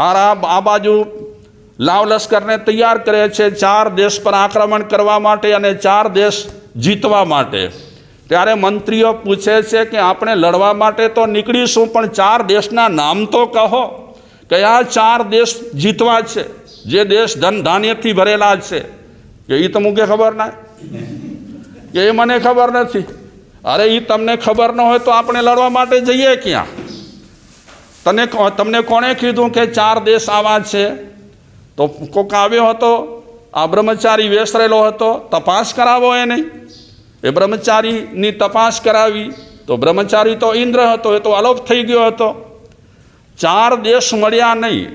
આ આ બાજુ લાવ લશ્કરને તૈયાર કરે છે ચાર દેશ પર આક્રમણ કરવા માટે અને ચાર દેશ જીતવા માટે. ત્યારે મંત્રીઓ પૂછે છે કે આપણે લડવા માટે તો નીકળીશું, પણ ચાર દેશના નામ તો કહો. કયા ચાર દેશ જીતવા છે? જે દેશ ધન ધાન્યથી ભરેલા છે. કે એ તો મુકે ખબર ના? કે એ મને ખબર નથી. અરે એ તમને ખબર ન હોય તો આપણે લડવા માટે જઈએ ક્યાં? તને તમને કોણે કીધું કે ચાર દેશ આવા છે? તો કોક આવ્યો હતો, આ બ્રહ્મચારી વેસરેલો હતો, તપાસ કરાવો એને. એ બ્રહ્મચારીની તપાસ કરાવી, તો બ્રહ્મચારી તો ઇન્દ્ર હતો, એ તો અલોપ થઈ ગયો હતો. ચાર દેશ મળ્યા નહીં.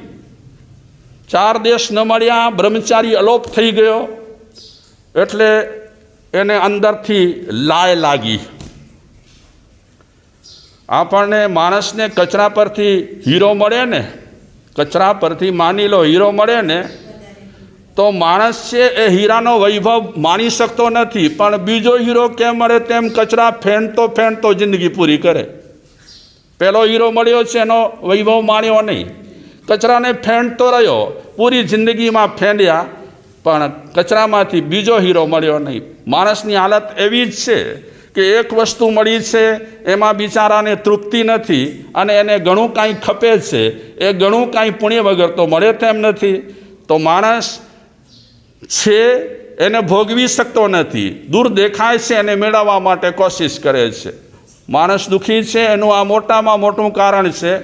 ચાર દેશ ન મળ્યા, બ્રહ્મચારી અલોપ થઈ ગયો. એટલે એને અંદરથી લાય લાગી. આપણને માણસને કચરા પરથી હીરો મળે ને, કચરા પરથી માની લો હીરો મળે ને, તો માણસ છે એ હીરાનો વૈભવ માણી શકતો નથી, પણ બીજો હીરો કેમ મળે તેમ કચરા ફેંટતો ફેંટતો જિંદગી પૂરી કરે. પેલો હીરો મળ્યો છે એનો વૈભવ માણ્યો નહીં. કચરાને ફેંટતો રહ્યો, પૂરી જિંદગીમાં ફેંડ્યા, પણ કચરામાંથી બીજો હીરો મળ્યો નહીં. માણસની હાલત એવી જ છે કે એક વસ્તુ મળી છે, એમાં બિચારાને તૃપ્તિ નથી અને એને ઘણું કાંઈ ખપે છે, એ ઘણું કાંઈ પુણ્ય વગર તો મળે તેમ નથી. તો માણસ છે, એને ભોગવી શકતો નથી. દૂર દેખાય છે, એને મેળવવા માટે કોશિશ કરે છે. માણસ દુઃખી છે, એનું આ મોટામાં મોટું કારણ છે.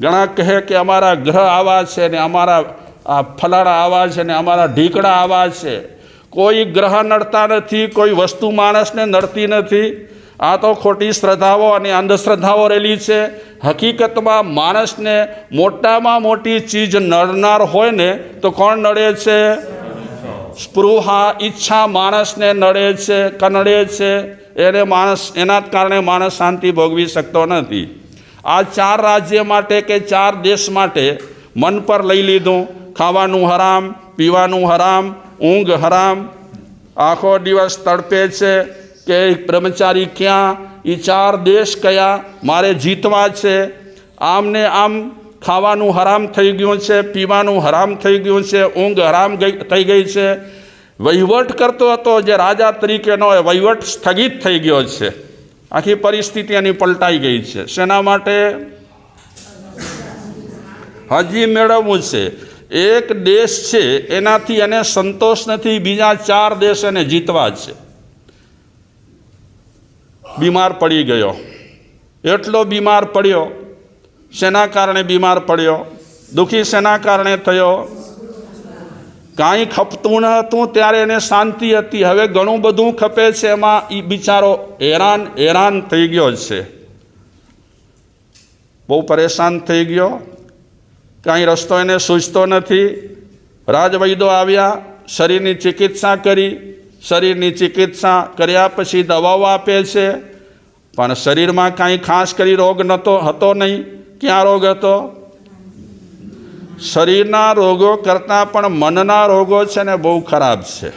ઘણા કહે કે અમારા ગ્રહ આવા છે ને અમારા આ ફલાણા આવા છે ને અમારા ઢીકડા આવા છે. કોઈ ગ્રહ નડતા નથી, કોઈ વસ્તુ માણસને નડતી નથી. આ તો ખોટી શ્રદ્ધાઓ અને અંધશ્રદ્ધાઓ રહેલી છે. હકીકતમાં માણસને મોટામાં મોટી ચીજ નડનાર હોય ને, તો કોણ નડે છે? સ્પૃહા, ઈચ્છા માણસને નડે છે, કનડે છે. એને માણસ, એના જ કારણે માણસ શાંતિ ભોગવી શકતો નથી. આ ચાર રાજ્ય માટે કે ચાર દેશ માટે મન પર લઈ લીધું. ખાવાનું હરામ, પીવાનું હરામ ઊંઘ હરામ. આખો દિવસ તડપે છે કે બ્રહ્મચારી ક્યાં? એ ચાર દેશ કયા? મારે જીતવા છે. આમને આમ ખાવાનું હરામ થઈ ગયું છે, પીવાનું હરામ થઈ ગયું છે, ઊંઘ હરામ થઈ ગઈ છે. વહીવટ કરતો હતો જે રાજા તરીકેનો એ વહીવટ સ્થગિત થઈ ગયો છે. આખી પરિસ્થિતિ એની પલટાઈ ગઈ છે. શેના માટે? હજી મેળવવું છે. એક દેશ છે, એનાથી એને સંતોષ નથી, બીજા ચાર દેશ એને જીતવા છે. બીમાર પડી ગયો. એટલો બીમાર પડ્યો, શેના કારણે બીમાર પડ્યો? દુઃખી શેના કારણે થયો? કાંઈ ખપતું ન હતું, ત્યારે એને શાંતિ હતી. હવે ઘણું બધું ખપે છે, એમાં એ બિચારો હેરાન હેરાન થઈ ગયો છે. બહુ પરેશાન થઈ ગયો. કાંઈ રસ્તો એને સૂઝતો નથી. રાજવૈદો આવ્યા, શરીરની ચિકિત્સા કરી. શરીરની ચિકિત્સા કર્યા પછી દવાઓ આપે છે. પણ શરીરમાં કાંઈ ખાસ કરી રોગ નહોતો હતો નહીં. ક્યાં રોગ હતો? શરીરના રોગો કરતાં પણ મનના રોગો છે ને બહુ ખરાબ છે.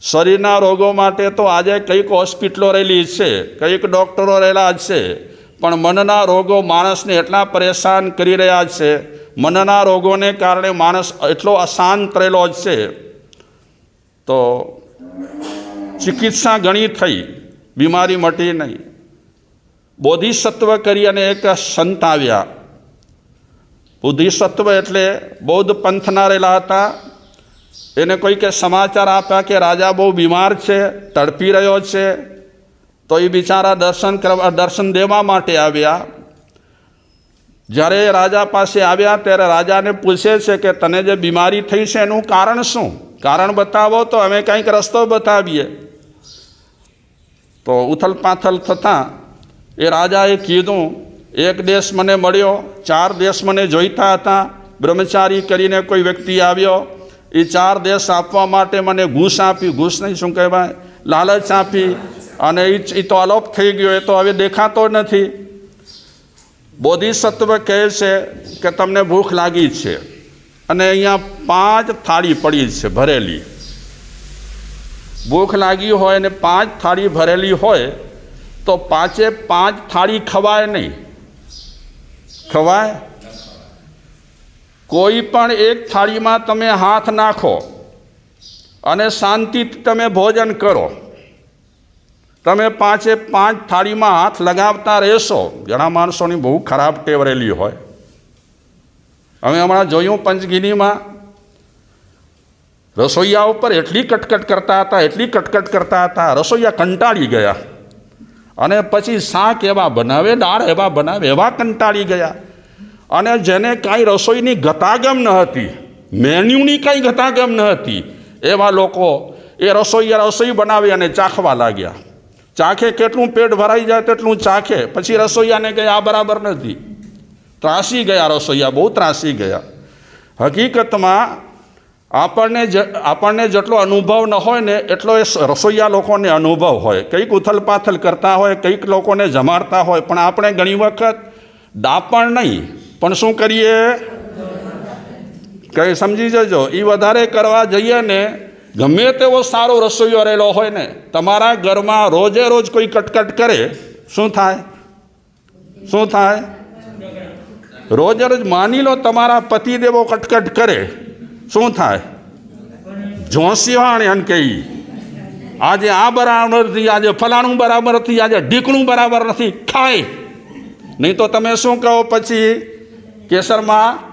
શરીરના રોગો માટે તો આજે કંઈક હોસ્પિટલો રહેલી છે, કંઈક ડૉક્ટરો રહેલા છે. પણ મનના રોગો માણસને એટલા પરેશાન કરી રહ્યા છે. મનના રોગોને કારણે માણસ એટલો અશાંત રહેલો છે. તો ચિકિત્સા ઘણી થઈ, બીમારી મટી નહીં. બોધિસત્વ કરી અને એક સંત આવ્યા. બોધિસત્વ એટલે બૌદ્ધ પંથના રહેલા હતા. એને કોઈ કે સમાચાર આપ્યા કે રાજા બહુ બીમાર છે, તડપી રહ્યો છે. તો એ બિચારા દર્શન કરવા, દર્શન દેવા માટે આવ્યા. જ્યારે રાજા પાસે આવ્યા, ત્યારે રાજાને પૂછે છે કે તને જે બીમારી થઈ છે એનું કારણ શું? કારણ બતાવો તો અમે કંઈક રસ્તો બતાવીએ. તો ઉથલ પાથલ થતાં એ રાજાએ કીધું, એક દેશ મને મળ્યો, ચાર દેશ મને જોઈતા હતા. બ્રહ્મચારી કરીને કોઈ વ્યક્તિ આવ્યો. એ ચાર દેશ આપવા માટે મને ઘૂસ આપી. ઘૂસ નહીં શું કહેવાય? લાલચ આપી અને એ તો અલોપ થઈ ગયો, એ તો હવે દેખાતો નથી. બોધિસત્વ કહે છે કે તમને ભૂખ લાગી છે. અને અહીંયા પાંચ થાળી પડી છે ભરેલી. ભૂખ લાગી હોય અને પાંચ થાળી ભરેલી હોય, તો પાંચે પાંચ થાળી ખવાય નહીં. ખવાય? કોઈ પણ એક થાળીમાં તમે હાથ નાખો. અને શાંતિથી તમે ભોજન કરો. તમે પાંચે પાંચ થાળીમાં હાથ લગાવતા રહેશો. ઘણા માણસોની બહુ ખરાબ ટેવ રહેલી હોય. અમે હમણાં જોયું પંચગીનીમાં. રસોઈયા ઉપર એટલી કટકટ કરતા હતા, એટલી કટકટ કરતા હતા. રસોઈયા કંટાળી ગયા. અને પછી શાક એવા બનાવે, દાળ એવા બનાવે, એવા કંટાળી ગયા. અને જેને કાંઈ રસોઈની ગતાગમ ન હતી, મેન્યુની કાંઈ ગતાગમ ન હતી એવા લોકો એ રસોઈયા રસોઈ બનાવી અને ચાખવા લાગ્યા. ચાખે કેટલું પેટ ભરાઈ જાય તેટલું ચાખે. પછી રસોઈયાને કહે, આ બરાબર નથી. ત્રાસી ગયા રસોઈયા, બહુ ત્રાસી ગયા. હકીકતમાં આપણને આપણને જેટલો અનુભવ ન હોય ને, એટલો એ રસોઈયા લોકોને અનુભવ હોય. કંઈક ઉથલપાથલ કરતા હોય, કંઈક લોકોને જમાડતા હોય, પણ આપણે ઘણી વખત દાપણ નહીં. પણ શું કરીએ? કંઈ સમજી જજો એ વધારે કરવા જઈએ ને, ગમે તેવો સારો રસોઈયો રહેલો હોય ને, તમારા ઘરમાં રોજે રોજ કોઈ કટકટ કરે, શું થાય? શું થાય? રોજે રોજ માની લો તમારા પતિદેવો કટકટ કરે, શું થાય? જોશિયાણ એમ કહી. આજે આ બરાબર નથી, આજે ફલાણું બરાબર નથી, આજે ઢીકણું બરાબર નથી, ખાય. નહીં તો તમે શું કહો પછી? કેસરમાં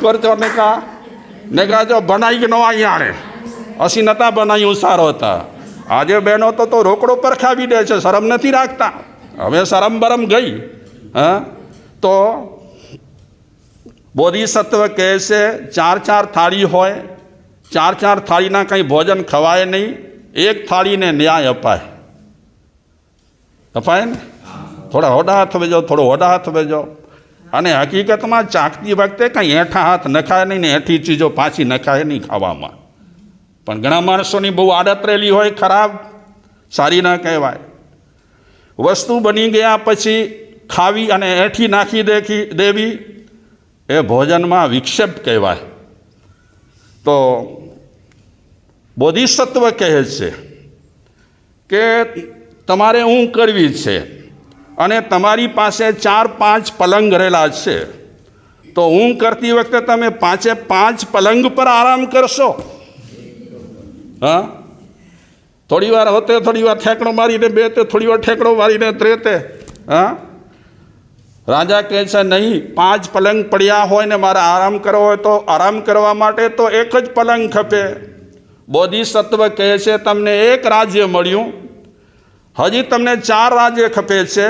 કરતો ને કા ને કા જો બનાવી ન અહીંયા અસી નતા બનાવ્યું સારો હતા. આજે બહેનો તો તો રોકડો પર ખાવી દે છે, શરમ નથી રાખતા. હવે શરમ બરમ ગઈ, હા? તો બોધિસત્વ કહે છે, ચાર ચાર થાળી હોય, ચાર ચાર થાળીના કંઈ ભોજન ખવાય નહીં, એક થાળીને ન્યાય અપાય. અપાય ને? થોડા હોડા હાથ વેજો, થોડો હોડા હાથ વેજો. અને હકીકતમાં ચાખતી વખતે કંઈ હેઠા હાથ નખાય નહીં ને હેઠી ચીજો પાછી નખાય નહીં ખાવામાં. પણ ઘણા માણસોની બહુ આદત રહેલી હોય ખરાબ, સારી ના કહેવાય. વસ્તુ બની ગયા પછી ખાવી અને હેઠી નાખી દેખી, દેવી, એ ભોજનમાં વિક્ષેપ કહેવાય. તો બોધિસત્વ કહે છે કે તમારે હું કરવી છે. અને તમારી પાસે ચાર પાંચ પલંગ રહેલા છે, તો હું કરતી વખતે તમે પાંચે પાંચ પલંગ પર આરામ કરશો. હા? થોડી વાર હોતે, થોડી વાર ઠેકડો મારીને બે તે થોડી વાર ઠેકડો મારીને ત્રેતે. હા? રાજા કહે છે, નહીં, પાંચ પલંગ પડ્યા હોય ને મારે આરામ કરવો હોય તો આરામ કરવા માટે તો એક જ પલંગ ખપે. બોધિસત્વ કહે છે, તમને એક રાજ્ય મળ્યું હજી તમને ચાર રાજ્ય ખપે છે.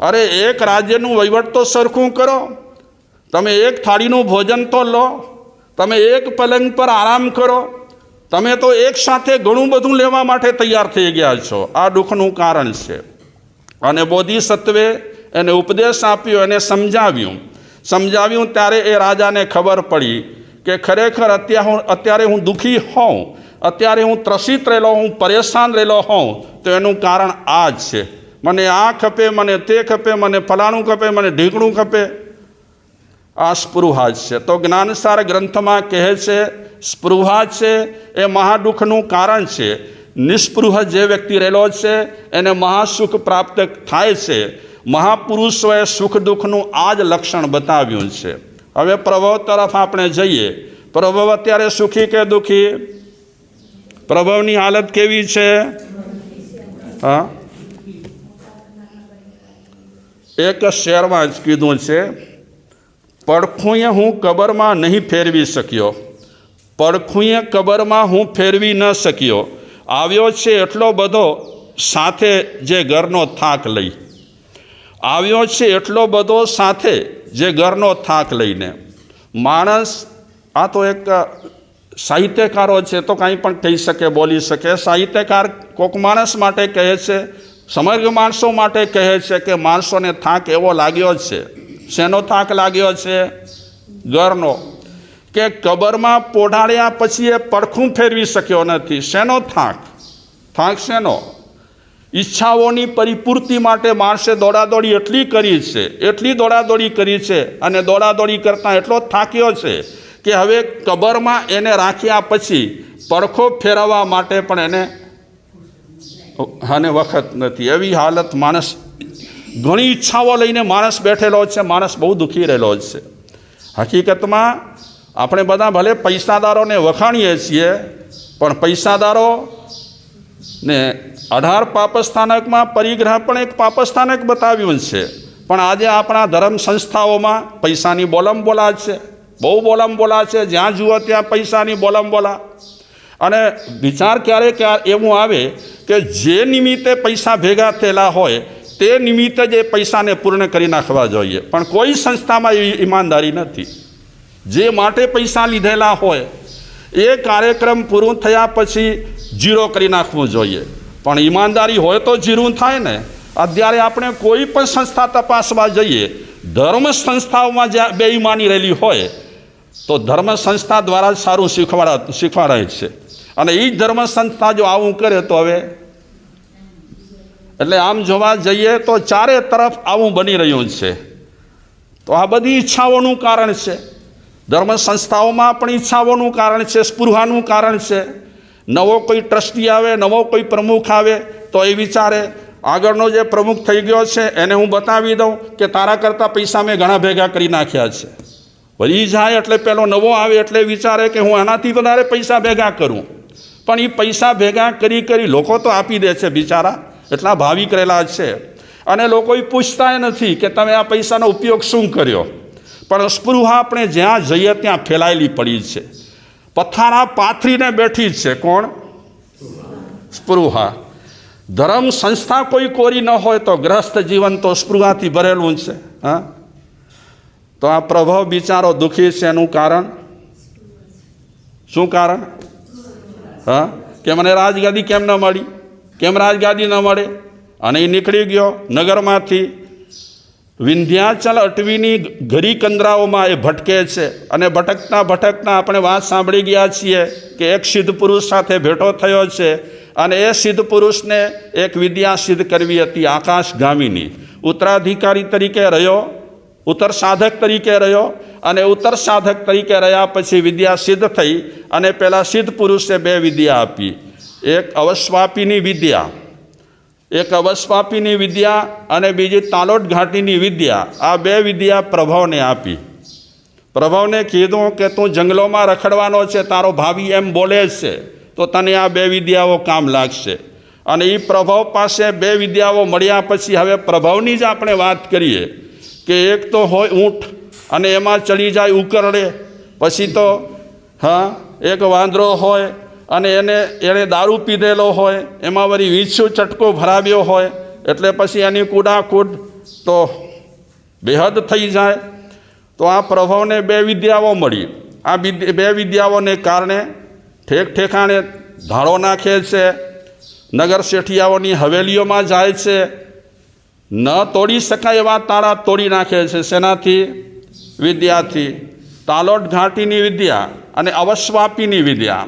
અરે એક રાજ્યનું વહીવટ તો સરખું કરો. તમે એક થાળીનું ભોજન તો લો. તમે એક પલંગ પર આરામ કરો. તમે તો એક સાથે ઘણું બધું લેવા માટે તૈયાર થઈ ગયા છો. આ દુઃખનું કારણ છે. અને બોધિસત્વે એને ઉપદેશ આપ્યો, એને સમજાવ્યું. સમજાવ્યું ત્યારે એ રાજાને ખબર પડી કે ખરેખર અત્યારે હું અત્યારે હું દુઃખી હોઉં. અત્યારે હું ત્રસિત રહેલો, હું પરેશાન રહેલો હોઉં, તો એનું કારણ આ જ છે. મને આ ખપે, મને તે ખપે, મને ફલાણું ખપે, મને ઢીકણું ખપે. આ સ્પૃહા જ છે. તો જ્ઞાનસાર ગ્રંથમાં કહે છે, સ્પૃહા છે, એ મહાદુઃખનું કારણ છે. નિસ્પૃહ જે વ્યક્તિ રહેલો છે, એને મહાસુખ પ્રાપ્ત થાય છે. મહાપુરુષોએ સુખ દુઃખનું આ જ લક્ષણ બતાવ્યું છે. હવે પ્રભવ તરફ આપણે જઈએ. પ્રભવ અત્યારે સુખી કે દુઃખી? પ્રભવની હાલત કેવી છે? હા? એક શહેરમાં જ કીધું છે, પડખુંએ હું કબરમાં નહીં ફેરવી શક્યો. પડખુંએ કબરમાં હું ફેરવી ન શક્યો. આવ્યો છે એટલો બધો સાથે જે ઘરનો થાક લઈ. આવ્યો છે એટલો બધો સાથે જે ઘરનો થાક લઈને. માણસ, આ તો એક સાહિત્યકારો છે તો કાંઈ પણ કહી શકે, બોલી શકે. સાહિત્યકાર કોક માણસ માટે કહે છે, સમગ્ર માણસો માટે કહે છે કે માણસોને થાક એવો લાગ્યો છે. શેનો થાક લાગ્યો છે? ઘરનો. કે કબરમાં પોઢાડ્યા પછી એ પડખું ફેરવી શક્યો નથી. શેનો થાક? થાક શેનો? ઈચ્છાઓની પરિપૂર્તિ માટે માણસે દોડાદોડી એટલી કરી છે, એટલી દોડાદોડી કરી છે અને દોડાદોડી કરતાં એટલો થાક્યો છે કે હવે કબરમાં એને રાખ્યા પછી પડખો ફેરવવા માટે પણ એને અને વખત નથી. એવી હાલત માણસ, ઘણી ઈચ્છાઓ લઈને માણસ બેઠેલો છે, માણસ બહુ દુઃખી રહેલો છે. હકીકતમાં આપણે બધા ભલે પૈસાદારોને વખાણીએ છીએ, પણ પૈસાદારો ને અઢાર પાપસ્થાનકમાં પરિગ્રહ પણ એક પાપસ્થાનક બતાવ્યું છે. પણ આજે આપણા ધર્મ સંસ્થાઓમાં પૈસાની બોલમ બોલા છે. બહુ બોલમ બોલા છે, જ્યાં જુઓ ત્યાં પૈસાની બોલમ બોલા. અને વિચાર ક્યારે ક્યારે એવું આવે કે જે નિમિત્તે પૈસા ભેગા થયેલા હોય, તે નિમિત્તે જ એ પૈસાને પૂર્ણ કરી નાખવા જોઈએ. પણ કોઈ સંસ્થામાં એવી ઈમાનદારી નથી. જે માટે પૈસા લીધેલા હોય, એ કાર્યક્રમ પૂરું થયા પછી જીરો કરી નાખવું જોઈએ. પણ ઈમાનદારી હોય તો જીરું થાય ને. અત્યારે આપણે કોઈ પણ સંસ્થા તપાસવા જઈએ, ધર્મ સંસ્થાઓમાં જ્યાં બેઈમાની રહેલી હોય તો ધર્મ સંસ્થા દ્વારા જ સારું શીખવાડા શીખવાડાય છે. અને એ જ ધર્મ સંસ્થા જો આવું કરે તો હવે એટલે આમ જોવા જઈએ તો ચારે તરફ આવું બની રહ્યું છે. તો આ બધી ઈચ્છાઓનું કારણ છે. ધર્મ સંસ્થાઓમાં પણ ઈચ્છાઓનું કારણ છે, સ્પૃહાનું કારણ છે. નવો કોઈ ટ્રસ્ટી આવે, નવો કોઈ પ્રમુખ આવે તો એ વિચારે, આગળનો જે પ્રમુખ થઈ ગયો છે એને હું બતાવી દઉં કે તારા કરતાં પૈસા મેં ઘણા ભેગા કરી નાખ્યા છે. વળી જાય એટલે પેલો નવો આવે એટલે વિચારે કે હું આનાથી વધારે પૈસા ભેગા કરું. પણ એ પૈસા ભેગા કરી કરી લોકો તો આપી દે છે બિચારા, એટલા ભાવિ કરેલા છે. અને લોકો એ પૂછતા નથી કે તમે આ પૈસાનો ઉપયોગ શું કર્યો? પણ સ્પૃહા આપણે જ્યાં જઈએ ત્યાં ફેલાયેલી પડી છે. પથારા પાથરીને બેઠી છે કોણ? સ્પૃહા. ધર્મ સંસ્થા કોઈ કોરી ન હોય તો ગ્રસ્ત જીવન તો સ્પૃહાથી ભરેલું છે, હા? તો આ પ્રભાવ બિચારો દુઃખી છે, એનું કારણ? શું કારણ? હા? કે મને રાજગાદી કેમ ન મળી? કેમ રાજગાદી ન મળે? અને એ નીકળી ગયો નગરમાંથી. વિંધ્યાચલ અટવીની ઘરી કંદરાઓમાં એ ભટકે છે. અને ભટકતા ભટકતા આપણે વાત સાંભળી ગયા છીએ કે એક સિદ્ધ પુરુષ સાથે ભેટો થયો છે અને એ સિદ્ધ પુરુષને એક વિદ્યા સિદ્ધ કરવી હતી આકાશગામીની. ઉત્તરાધિકારી તરીકે રહ્યો. ઉત્તર સાધક તરીકે રહ્યો અને ઉત્તર સાધક તરીકે રહ્યા પછી વિદ્યા સિદ્ધ થઈ અને પેલા સિદ્ધ પુરુષે બે વિદ્યા આપી. એક અવસ્વાપીની વિદ્યા, એક અવસ્વાપીની વિદ્યા અને બીજી તાલોટ ઘાટીની વિદ્યા. આ બે વિદ્યા પ્રભાવને આપી. પ્રભાવને કીધું કે તું જંગલોમાં રખડવાનો છે, તારો ભાવિ એમ બોલે છે, તો તને આ બે વિદ્યાઓ કામ લાગશે. અને એ પ્રભાવ પાસે બે વિદ્યાઓ મળ્યા પછી હવે પ્રભાવની જ આપણે વાત કરીએ. કે એક તો હોય ઊંટ અને એમાં ચડી જાય ઉકરડે, પછી તો, હા, એક વાંદરો હોય અને એને એણે દારૂ પીધેલો હોય, એમાં વળી વીછું ચટકો ભરાવ્યો હોય, એટલે પછી એની કુડાકૂદ તો બેહદ થઈ જાય. તો આ પ્રભાવને બે વિદ્યાઓ મળી. આ બે વિદ્યાઓને કારણે ઠેક ઠેકાણે ધાળો નાખે છે, નગર શેઠિયાઓની હવેલીઓમાં જાય છે ન તોડી શકાય એવા તાળા તોડી નાખે છે. શેનાથી? વિદ્યાથી. તાલોટ ઘાટીની વિદ્યા અને અવસ્વાપીની વિદ્યા.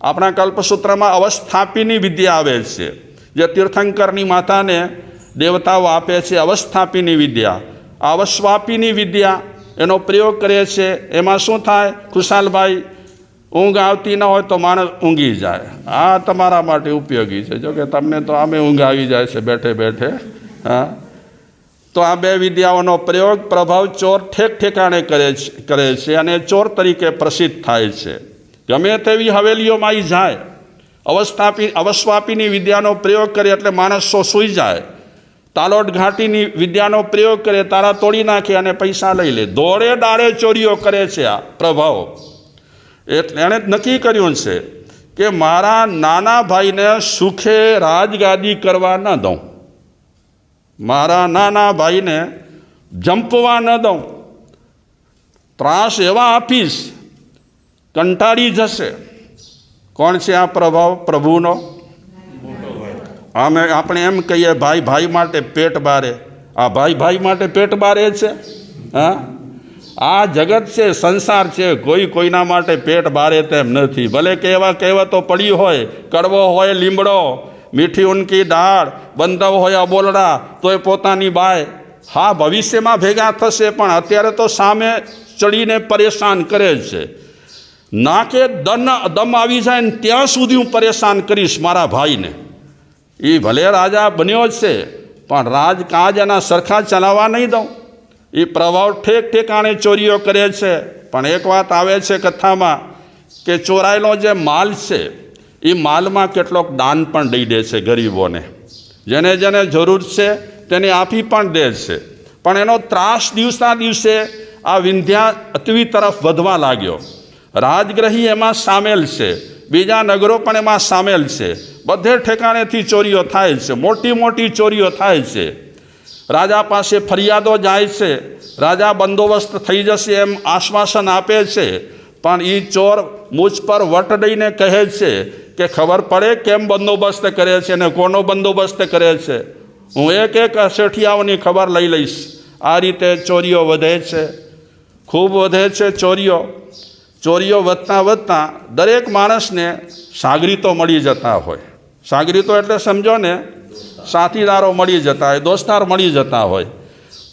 આપણા કલ્પસૂત્રમાં અવસ્થાપીની વિદ્યા આવે છે. જે તીર્થંકરની માતાને દેવતાઓ આપે છે અવસ્થાપીની વિદ્યા. અવસ્વાપીની વિદ્યા એનો પ્રયોગ કરે છે. એમાં શું થાય? ખુશાલભાઈ, ઊંઘ આવતી ન હોય તો માણસ ઊંઘી જાય. આ તમારા માટે ઉપયોગી છે. જોકે તમને તો આમે ઊંઘ આવી જાય છે બેઠે બેઠે. હા? તો આ બે વિદ્યાઓનો પ્રયોગ પ્રભાવ ચોર ઠેક ઠેકાણે કરે છે કરે છે અને ચોર તરીકે પ્રસિદ્ધ થાય છે. ગમે તેવી હવેલીઓમાં ઈ જાય. અવસ્થાપી અવસ્વાપીની વિદ્યાનો પ્રયોગ કરે એટલે માણસો સૂઈ જાય. તાલોટ ઘાટીની વિદ્યાનો પ્રયોગ કરે, તારા તોડી નાખે અને પૈસા લઈ લે. દોડે ડાળે ચોરીઓ કરે છે આ પ્રભાવ. એટલે એણે નક્કી કર્યું છે કે મારા નાના ભાઈને સુખે રાજગાદી કરવા ન દઉં. મારા નાના ભાઈને જંપવા ન દઉં. ત્રાસ એવા આપીશ, કંટાળી જશે. કોણ છે આ પ્રભાવ? પ્રભુનો? અમે આપણે એમ કહીએ, ભાઈ ભાઈ માટે પેટ બારે. આ ભાઈ ભાઈ માટે પેટ બારે છે? હા? આ જગત છે, સંસાર છે, કોઈ કોઈના માટે પેટ બારે તેમ નથી. ભલે કહેવા કહેવતો પડી હોય, કડવો હોય, લીમડો મીઠી ઊનકી દાળ, બંધવ હોય અબોલડા, તોય પોતાની બાય. હા, ભવિષ્યમાં ભેગા થશે, પણ અત્યારે તો સામે ચડીને પરેશાન કરે છે. ના કે દન, દમ આવી જાય ને ત્યાં સુધી હું પરેશાન કરીશ મારા ભાઈને. એ ભલે રાજા બન્યો છે, પણ રાજકાજ એના સરખા ચલાવવા નહીં દઉં. એ પ્રભાવ ઠેક ઠેકાણે ચોરીઓ કરે છે. પણ એક વાત આવે છે કથામાં કે ચોરાયેલો જે માલ છે એ માલમાં કેટલોક દાન પણ દઈ દે છે ગરીબોને. જેને જેને જરૂર છે તેને આપી પણ દે છે. પણ એનો ત્રાસ દિવસના દિવસે આ વિંધ્યા અતવી તરફ વધવા લાગ્યો. રાજગ્રહી એમાં સામેલ છે. બીજા નગરો પણ એમાં સામેલ છે. બધે ઠેકાણેથી ચોરીઓ થાય છે. મોટી મોટી ચોરીઓ થાય છે. રાજા પાસે ફરિયાદો જાય છે. રાજા બંદોબસ્ત થઈ જશે એમ આશ્વાસન આપે છે. પણ એ ચોર મુજ પર વટ દઈને કહે છે કે ખબર પડે કેમ બંદોબસ્ત કરે છે અને કોનો બંદોબસ્ત કરે છે? હું એક એક શેઠિયાઓની ખબર લઈ લઈશ. આ રીતે ચોરીઓ વધે છે. ખૂબ વધે છે ચોરીઓ. ચોરીઓ વધતાં વધતાં દરેક માણસને સાગરીતો મળી જતા હોય. સાગરીતો એટલે સમજો ને, સાથીદારો મળી જતા હોય, દોસ્તાર મળી જતા હોય.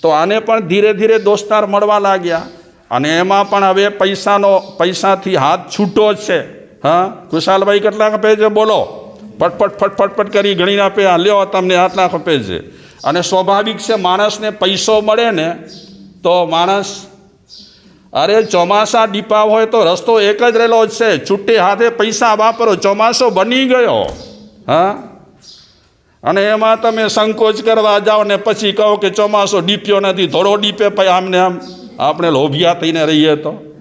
તો આને પણ ધીરે ધીરે દોસ્તાર મળવા લાગ્યા અને એમાં પણ હવે પૈસાનો, પૈસાથી હાથ છૂટો છે. હા? કુશાલભાઈ કેટલા આપે છે બોલો. ફટફટ ફટફટફટ કરી ગણીને આપે. આ લ્યો તમને આટલા ખપે છે અને સ્વાભાવિક છે, માણસને પૈસો મળે ને, તો માણસ, અરે ચોમાસા ડીપા હોય તો રસ્તો એક જ રહેલો જ છે. છૂટે હાથે પૈસા વાપરો, ચોમાસો બની ગયો. હા? અને એમાં તમે સંકોચ કરવા જાઓ ને પછી કહો કે ચોમાસો ડીપ્યો નથી. ધોળો ડીપે પછી આમને આમ, આપણે લોભિયા થઈને રહીએ તો.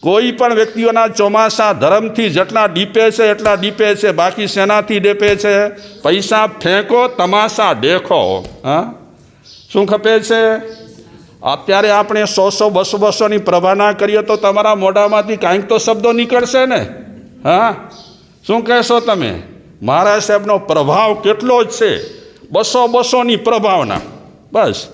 કોઈ પણ વ્યક્તિઓના ચોમાસા ધર્મથી જેટલા ડીપે છે, એટલા ડીપે છે, બાકી શેનાથી ડેપે છે? પૈસા ફેંકો, તમાશા દેખો, હા? શું ખપે છે? અત્યારે આપણે સો સો, બસો બસોની પ્રભાના કરીએ તો તમારા મોઢામાંથી કાંઈક તો શબ્દો નીકળશે ને? હા? શું કહેશો તમે? મહારાજ સાહેબનો પ્રભાવ કેટલો જ છે. બસો બસોની પ્રભાવના. બસ.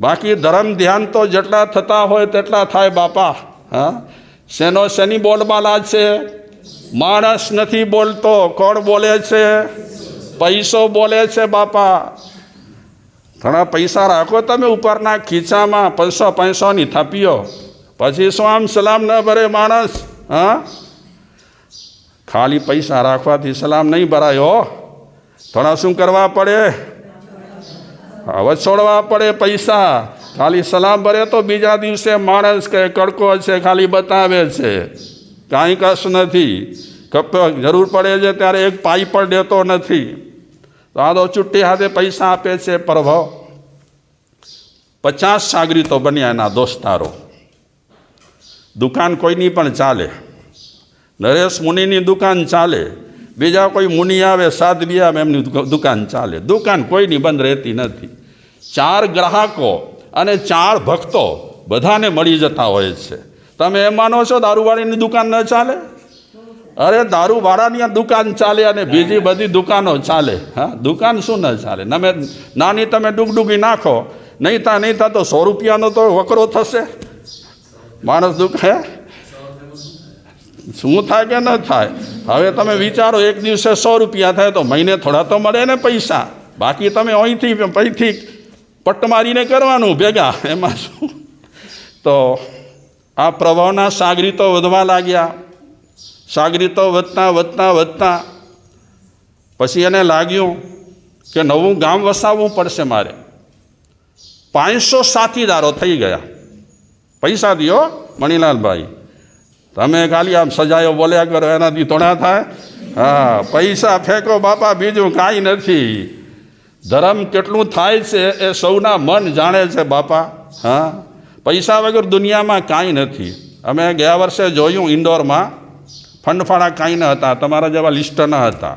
બાકી ધર્મ ધ્યાન તો જેટલા થતા હોય તેટલા થાય બાપા. હા? શેનો શેની બોલબાલા છે? માણસ નથી બોલતો, કોણ બોલે છે? પૈસો બોલે છે બાપા. ઘણા પૈસા રાખો તમે ઉપરના ખીચામાં પાંચસો પાંચસોની થાપીઓ પછી શું આમ સલામ ન ભરે માણસ, હા? ખાલી પૈસા રાખવાથી સલામ નહીં ભરાયો થોડા શું કરવા પડે? હવે છોડવા પડે પૈસા. ખાલી સલામ ભરે તો બીજા દિવસે માણસ કે કડકો છે, ખાલી બતાવે છે. કાંઈ કશ નથી. જરૂર પડે છે ત્યારે એક પાઈ પણ દેતો નથી. તો આ તો ચુટ્ટી હાથે પૈસા આપે છે પ્રભાવ પચાસ સાગરીતો બન્યા એના દોસ્તારો. દુકાન કોઈની પણ ચાલે. નરેશ મુનિની દુકાન ચાલે. બીજા કોઈ મુનિ આવે સાધવી આવે એમની દુકાન ચાલે. દુકાન કોઈની બંધ રહેતી નથી. ચાર ગ્રાહકો અને ચાર ભક્તો બધાને મળી જતા હોય છે. તમે એમ માનો છો દારૂવાળીની દુકાન ન ચાલે? અરે દારૂવાળાની દુકાન ચાલે અને બીજી બધી દુકાનો ચાલે. હા, દુકાન શું ન ચાલે? તમે નાની તમે ડૂગડૂગી નાખો, નહીં તા નહીં તા તો સો રૂપિયાનો તો વકરો થશે. માણસ દુઃખ, હે? શું થાય કે ન થાય? હવે તમે વિચારો, એક દિવસે સો રૂપિયા થાય તો મહિને થોડા તો મળે ને પૈસા. બાકી તમે અહીંથી અહીંથી પટ્ટ મારીને કરવાનું ભેગા, એમાં શું? તો આ પ્રભાવના સાગરીતો વધવા લાગ્યા. સાગરીતો વધતા વધતા વધતા. પછી એને લાગ્યું કે નવું ગામ વસાવવું પડશે મારે. પાંચસો સાથીદારો થઈ ગયા. પૈસા દો મણિલાલભાઈ. તમે ખાલી આમ સજાયો બોલ્યા કરો, એનાથી થોડા થાય. હા, પૈસા ફેંકો બાપા, બીજું કાંઈ નથી. ધર્મ કેટલું થાય છે એ સૌના મન જાણે છે, બાપા. હા? પૈસા વગર દુનિયામાં કાંઈ નથી. અમે ગયા વર્ષે જોયું ઇન્ડોરમાં ફંડફાળા કાંઈ ન હતા. તમારા જેવા લિસ્ટ ન હતા.